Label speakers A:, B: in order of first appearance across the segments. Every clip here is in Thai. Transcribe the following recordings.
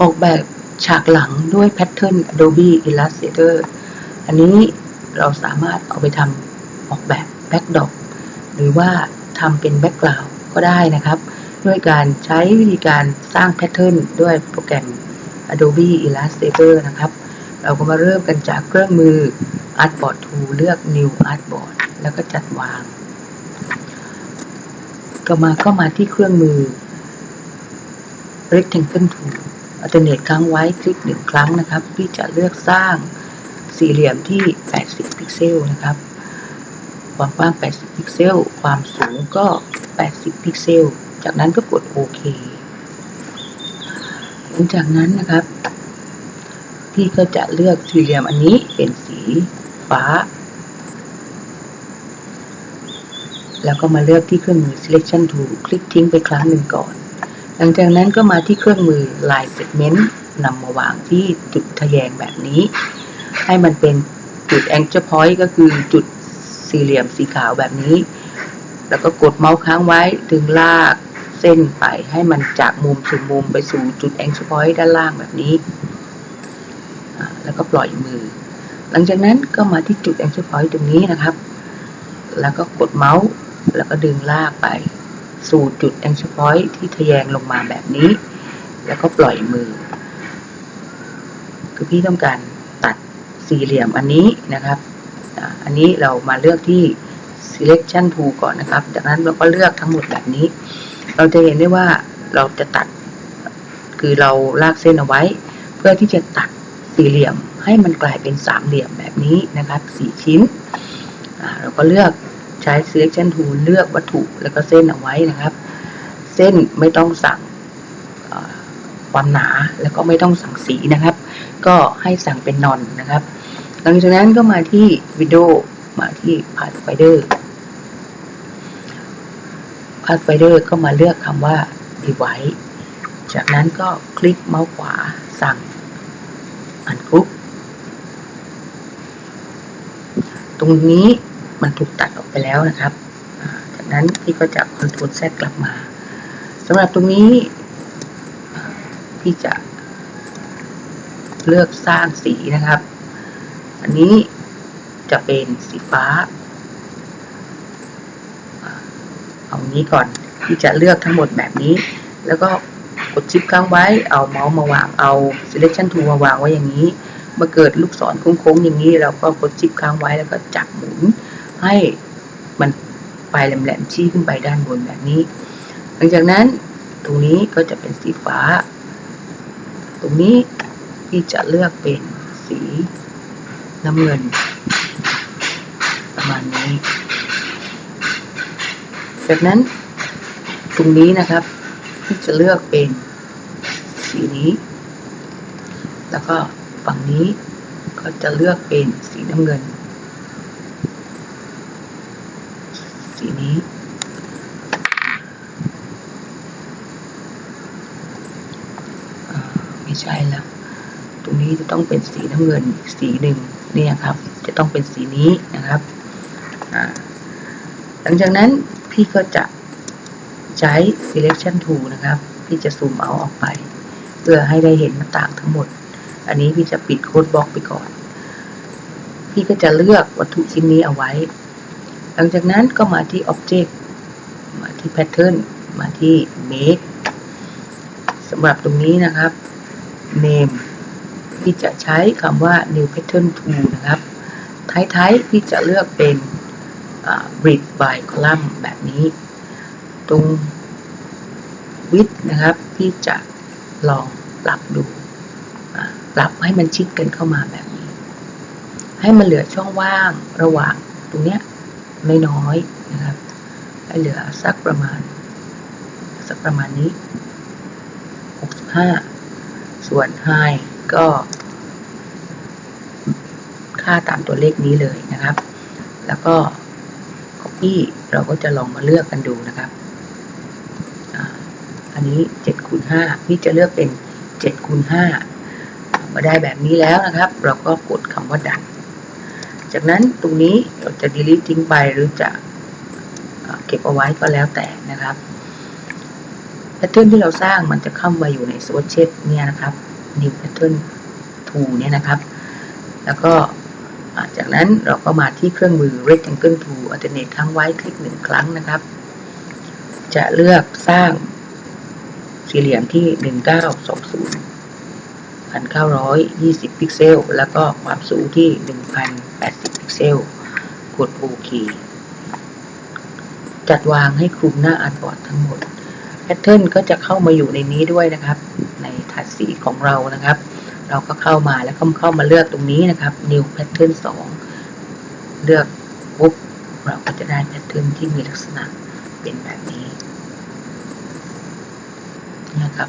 A: ออกแบบฉากหลังด้วยแพทเทิร์น Adobe Illustrator อันนี้เราสามารถเอาไปทำออกแบบแบ็กด o อหรือว่าทำเป็นแบ็กกราวก็ได้นะครับ ด้วยการใช้วิธีการสร้างแพทเทิร์นด้วยโปรแกรม Adobe Illustrator นะครับ เราก็มาเริ่มกันจากเครื่องมือ Artboard Tool เลือก New Artboard แล้วก็จัดวาง ก็มาก็มาที่เครื่องมือ Rectangle Tool อัลเทอร์เนทครั้งไว้คลิกหนึ่งครั้งนะครับที่จะเลือกสร้างสี่เหลี่ยมที่ 80 พิกเซลนะครับ ความกว้าง 80 พิกเซล ความสูงก็ 80 พิกเซล จากนั้นก็กดโอเค หลังจากนั้นนะครับ พี่ก็จะเลือกสี่เหลี่ยมอันนี้เป็นสีฟ้า แล้วก็มาเลือกที่เครื่องมือ selection tool คลิกทิ้งไปครั้งหนึ่งก่อน หลังจากนั้นก็มาที่เครื่องมือ line segment นำมาวางที่จุดทะแยงแบบนี้ ให้มันเป็นจุด anchor point ก็คือจุดสี่เหลี่ยมสีขาวแบบนี้ แล้วก็กดเมาส์ค้างไว้ดึงลากเส้นไปให้มันจากมุมสู่มุมไปสู่จุด anchor point ด้านล่างแบบนี้ แล้วก็ปล่อยมือ หลังจากนั้นก็มาที่จุด anchor point ตรงนี้นะครับ แล้วก็กดเมาส์แล้วก็ดึงลากไป สู่จุด anchor point ที่ทะแยงลงมาแบบนี้ แล้วก็ปล่อยมือ คือพี่ต้องการตัดสี่เหลี่ยมอันนี้นะครับ อันนี้เรามาเลือกที่ selection tool ก่อนนะครับ จากนั้นเราก็เลือกทั้งหมดแบบนี้ เราจะเห็นได้ว่าเราจะตัด คือเราลากเส้นเอาไว้ เพื่อที่จะตัดสี่เหลี่ยมให้มันกลายเป็นสามเหลี่ยมแบบนี้นะครับสี่ชิ้นเราก็เลือก ช้ selection tool เลือกวัตถุแล้วก็เส้นเอาไว้นะครับ เส้นไม่ต้องสั่งความหนาแล้วก็ไม่ต้องสั่งสีนะครับ ก็ให้สั่งเป็นนอนนะครับ หลังจากนั้นก็มาที่วิดีโอมาที่ Pathfinder Pathfinder ก็มาเลือกคำว่า device จากนั้นก็คลิกเมาส์ขวาสั่งอันกรุ๊ปตรงนี้ มันถูกตัดออกไปแล้วนะครับ จากนั้นพี่ก็จะคอนโทรลแซกลับมาสำหรับตรงนี้ พี่จะเลือกสร้างสีนะครับ อันนี้จะเป็นสีฟ้า เอานี้ก่อนที่จะเลือกทั้งหมดแบบนี้ แล้วก็กดชิปค้างไว้ เอาเมาส์มาวาง เอา selection tool มาวางไว้อย่างนี้ เมื่อเกิดลูกศรโค้งๆอย่างนี้ เราก็กดชิปค้างไว้แล้วก็จับหมุน ให้มันปลายแหลมๆชี้ขึ้นไปด้านบนแบบนี้ หลังจากนั้นตรงนี้ก็จะเป็นสีฟ้า ตรงนี้ที่จะเลือกเป็นสีน้ำเงิน ประมาณนี้จากนั้นตรงนี้นะครับที่จะเลือกเป็นสีนี้ แล้วก็ฝั่งนี้ก็จะเลือกเป็นสีน้ำเงิน สีนี้ ไม่ใช่แล้ว ตรงนี้จะต้องเป็นสีน้ำเงินสีหนึ่งเนี่ยครับ จะต้องเป็นสีนี้นะครับหลังจากนั้นพี่ก็จะใช้ selection tool นะครับ พี่จะซูมเอาออกไป เพื่อให้ได้เห็นหน้าต่างทั้งหมด อันนี้พี่จะปิดโค้ดบล็อกไปก่อน พี่ก็จะเลือกวัตถุชิ้นนี้เอาไว้ หลังจากนั้นก็มาที่ object มาที่ pattern มาที่ make สำหรับตรงนี้นะครับ name พี่จะใช้คำว่า new pattern tool นะครับท้ายๆพี่จะเลือกเป็น bridge by column แบบนี้ ตรง width นะครับ พี่จะลองปรับดูปรับให้มันชิดกันเข้ามาแบบนี้ ให้มันเหลือช่องว่างระหว่างตรงเนี้ย น้อยๆนะครับ ให้เหลือสักประมาณ สักประมาณนี้ 65 ส่วน high ก็ ค่าตามตัวเลขนี้เลยนะครับ แล้วก็ copy เราก็จะลองมาเลือกกันดูนะครับอันนี้7คูณ5พี่จะเลือกเป็น7คูณ5มาได้แบบนี้แล้วนะครับ เราก็กดคำว่าดัน จากนั้นตรงนี้เราจะ delete ทิ้งไปหรือจะเก็บเอาไว้ก็แล้วแต่นะครับแพทเทิร์นที่เราสร้างมันจะเข้ามาอยู่ใน swatchet เนี่ยนะครับ new pattern tool เนี่ยนะครับ แล้วก็จากนั้นเราก็มาที่เครื่องมือ rectangle tool alternate ครั้งไว้คลิกหนึ่งครั้งนะครับ จะเลือกสร้างสี่เหลี่ยมที่ 1920 1920 พิกเซล แล้วก็ความสูงที่ 1080 พิกเซล กดโอเค จัดวางให้คลุมหน้าอาร์ตบอร์ดทั้งหมด แพทเทิร์นก็จะเข้ามาอยู่ในนี้ด้วยนะครับ ในถาดสีของเรานะครับ เราก็เข้ามาแล้วก็เข้ามาเลือกตรงนี้นะครับ new pattern 2 เลือกปุ๊บเราก็จะได้แพทเทิร์นที่มีลักษณะเป็นแบบนี้นะครับ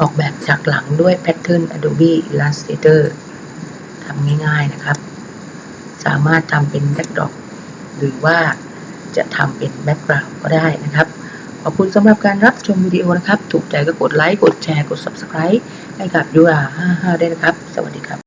A: ออกแบบจากหลังด้วยแพทเทิร์น Adobe Illustrator ทำง่ายๆนะครับ สามารถทำเป็นแบ็กดรอปหรือว่าจะทำเป็นแบ็กกราวด์ก็ได้นะครับ ขอบคุณสำหรับการรับชมวิดีโอนะครับ ถูกใจก็กดไลค์ กดแชร์ กด Subscribe ให้กับยูรา55ได้นะครับ สวัสดีครับ